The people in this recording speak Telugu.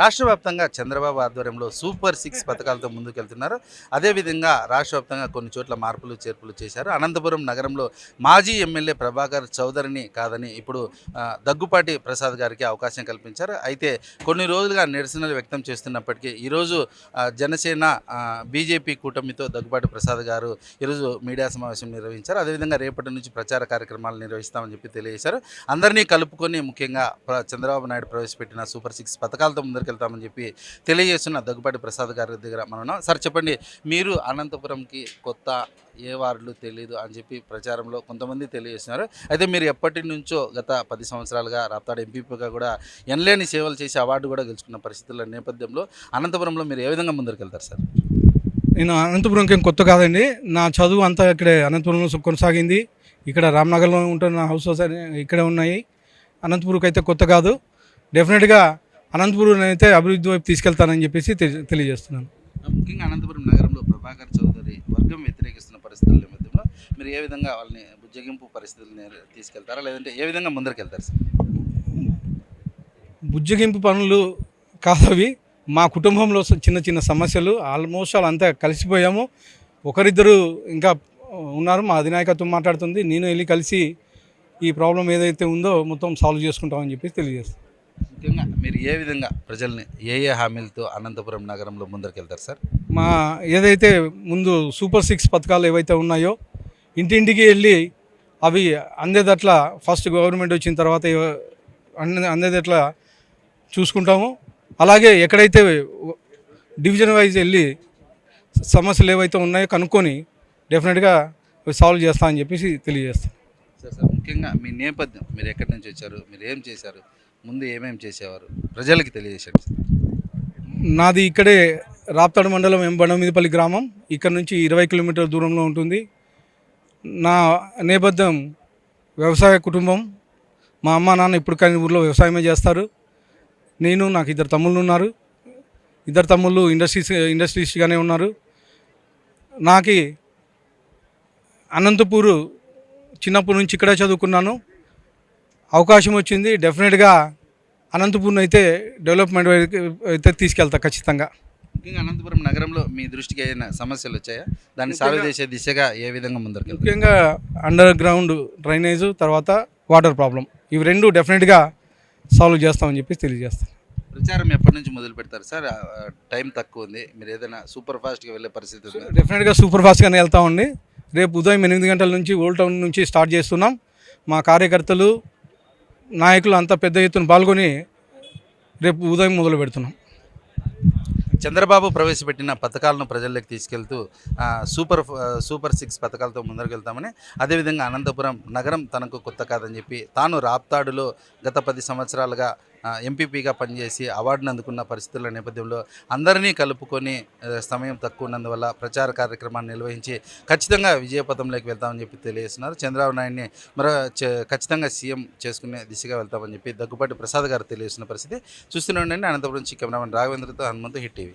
రాష్ట్ర వ్యాప్తంగా చంద్రబాబు ఆధ్వర్యంలో సూపర్ సిక్స్ పథకాలతో ముందుకెళ్తున్నారు. అదేవిధంగా రాష్ట్ర వ్యాప్తంగా కొన్ని చోట్ల మార్పులు చేర్పులు చేశారు. అనంతపురం నగరంలో మాజీ ఎమ్మెల్యే ప్రభాకర్ చౌదరిని కాదని ఇప్పుడు దగ్గుపాటి ప్రసాద్ గారికి అవకాశం కల్పించారు. అయితే కొన్ని రోజులుగా నిరసనలు వ్యక్తం చేస్తున్నప్పటికీ ఈరోజు జనసేన బీజేపీ కూటమితో దగ్గుపాటి ప్రసాద్ గారు ఈరోజు మీడియా సమావేశం నిర్వహించారు. అదేవిధంగా రేపటి నుంచి ప్రచార కార్యక్రమాలు నిర్వహిస్తామని చెప్పి తెలియజేశారు. అందరినీ కలుపుకొని ముఖ్యంగా చంద్రబాబు నాయుడు ప్రవేశపెట్టిన సూపర్ సిక్స్ పథకాలతో వెళ్తామని చెప్పి తెలియజేస్తున్న దగ్గుపాటి ప్రసాద్ గారి దగ్గర మనం సార్ చెప్పండి మీరు అనంతపురంకి కొత్త ఏ వార్డులు తెలియదు అని చెప్పి ప్రచారంలో కొంతమంది తెలియజేస్తున్నారు. అయితే మీరు ఎప్పటి నుంచో గత పది సంవత్సరాలుగా రాప్తాడు ఎంపీపీగా కూడా ఎనలేని సేవలు చేసి అవార్డు కూడా గెలుచుకున్న పరిస్థితుల నేపథ్యంలో అనంతపురంలో మీరు ఏ విధంగా ముందరికెళ్తారు సార్? నేను అనంతపురంకి ఏం కొత్త కాదండి. నా చదువు అంతా ఇక్కడే అనంతపురంలో కొనసాగింది. ఇక్కడ రామ్నగర్లో ఉంటున్న హౌస్ హౌస్ ఇక్కడే ఉన్నాయి. అనంతపురంకి అయితే కొత్త కాదు. డెఫినెట్గా అనంతపురం అయితే అభివృద్ధి వైపు తీసుకెళ్తానని చెప్పేసి తెలి- తెలియజేస్తున్నాను. ముఖ్యంగా అనంతపురం నగరంలో ప్రభాకర్ చౌదరి వర్గం వ్యతిరేకిస్తున్న పరిస్థితుల నేపథ్యంలో మీరు ఏ విధంగా వాళ్ళని బుజ్జగింపు పరిస్థితుల్ని తీసుకెళ్తారా? లేదంటే ఏ విధంగా ముందరికెళ్తారు సార్? బుజ్జగింపు పనులు కాదవి. మా కుటుంబంలో చిన్న చిన్న సమస్యలు. ఆల్మోస్ట్ వాళ్ళంతా కలిసిపోయాము. ఒకరిద్దరు ఇంకా ఉన్నారు. మా అధినాయకత్వం మాట్లాడుతుంది. నేను వెళ్ళి కలిసి ఈ ప్రాబ్లం ఏదైతే ఉందో మొత్తం సాల్వ్ చేసుకుంటామని చెప్పేసి తెలియజేస్తాను ముఖ్యంగా మీరు ఏ విధంగా ప్రజల్ని ఏ ఏ హామీలతో అనంతపురం నగరంలో ముందరికెళ్తారు సార్? మా ఏదైతే ముందు సూపర్ సిక్స్ పథకాలు ఏవైతే ఉన్నాయో ఇంటింటికి వెళ్ళి అవి అందేదట్లా ఫస్ట్ గవర్నమెంట్ వచ్చిన తర్వాత అందేదట్లా చూసుకుంటాము. అలాగే ఎక్కడైతే డివిజన్ వైజ్ వెళ్ళి సమస్యలు ఏవైతే ఉన్నాయో కనుక్కొని డెఫినెట్గా సాల్వ్ చేస్తా అని చెప్పేసి తెలియజేస్తాను. సార్ సార్ ముఖ్యంగా మీ నేపథ్యం మీరు ఎక్కడి నుంచి వచ్చారు మీరు ఏం చేశారు ముందు ఏమేమి చేసేవారు? ప్రజలకి తెలియజేసండి. నాది ఇక్కడే రాప్తాడు మండలం ఎం బండమీదపల్లి గ్రామం. ఇక్కడ నుంచి ఇరవై కిలోమీటర్ల దూరంలో ఉంటుంది. నా నేపథ్యం వ్యవసాయ కుటుంబం. మా అమ్మ నాన్న ఇప్పుడు కానీ ఊర్లో వ్యవసాయమే చేస్తారు. నేను నాకు ఇద్దరు తమ్ముళ్ళు ఉన్నారు. ఇద్దరు తమ్ముళ్ళు ఇండస్ట్రీస్ ఇండస్ట్రీస్గానే ఉన్నారు. నాకు అనంతపూరు చిన్నప్పటి నుంచి ఇక్కడే చదువుకున్నాను. అవకాశం వచ్చింది. డెఫినెట్గా అనంతపూర్ని అయితే డెవలప్మెంట్ అయితే తీసుకెళ్తా ఖచ్చితంగా. ముఖ్యంగా అనంతపురం నగరంలో మీ దృష్టికి ఏదైనా సమస్యలు వచ్చాయా? దాన్ని సాల్వ్ చేసే దిశగా ఏ విధంగా ముందరికెళ్తారు? ముఖ్యంగా అండర్ గ్రౌండ్ డ్రైనేజ్ తర్వాత వాటర్ ప్రాబ్లం ఇవి రెండు డెఫినెట్గా సాల్వ్ చేస్తామని చెప్పి తెలియజేస్తాను. ప్రచారం ఎప్పటి నుంచి మొదలు పెడతారు? సార్ టైం తక్కువ ఉంది. మీరు ఏదైనా సూపర్ ఫాస్ట్గా వెళ్ళే పరిస్థితి ఉందా? డెఫినెట్గా సూపర్ ఫాస్ట్గానే వెళ్తామండి రేపు ఉదయం ఎనిమిది గంటల నుంచి ఓల్డ్ టౌన్ నుంచి స్టార్ట్ చేస్తున్నాం. మా కార్యకర్తలు నాయకులు అంత పెద్ద ఎత్తున పాల్గొని రేపు ఉదయం మొదలు పెడుతున్నాం. చంద్రబాబు ప్రవేశపెట్టిన పథకాలను ప్రజల్లోకి తీసుకెళ్తూ సూపర్ సూపర్ సిక్స్ పథకాలతో ముందరికెళ్తామని అదేవిధంగా అనంతపురం నగరం తనకు కొత్త కాదని చెప్పి తాను రాప్తాడులో గత పది సంవత్సరాలుగా ఎంపీపీగా పనిచేసి అవార్డును అందుకున్న పరిస్థితుల నేపథ్యంలో అందరినీ కలుపుకొని సమయం తక్కువ ఉన్నందువల్ల ప్రచార కార్యక్రమాన్ని నిర్వహించి ఖచ్చితంగా విజయపథంలోకి వెళ్తామని చెప్పి తెలియజేస్తున్నారు. చంద్రబాబు నాయుడిని మరో ఖచ్చితంగా సీఎం చేసుకునే దిశగా వెళ్తామని చెప్పి దగ్గుపాటి ప్రసాద్ గారు తెలియజేస్తున్న పరిస్థితి చూస్తూనే ఉండండి. అనంతపురం నుంచి కెమెరామెన్ రాఘవేంద్రతో హనుమంతు హిట్ టీవీ.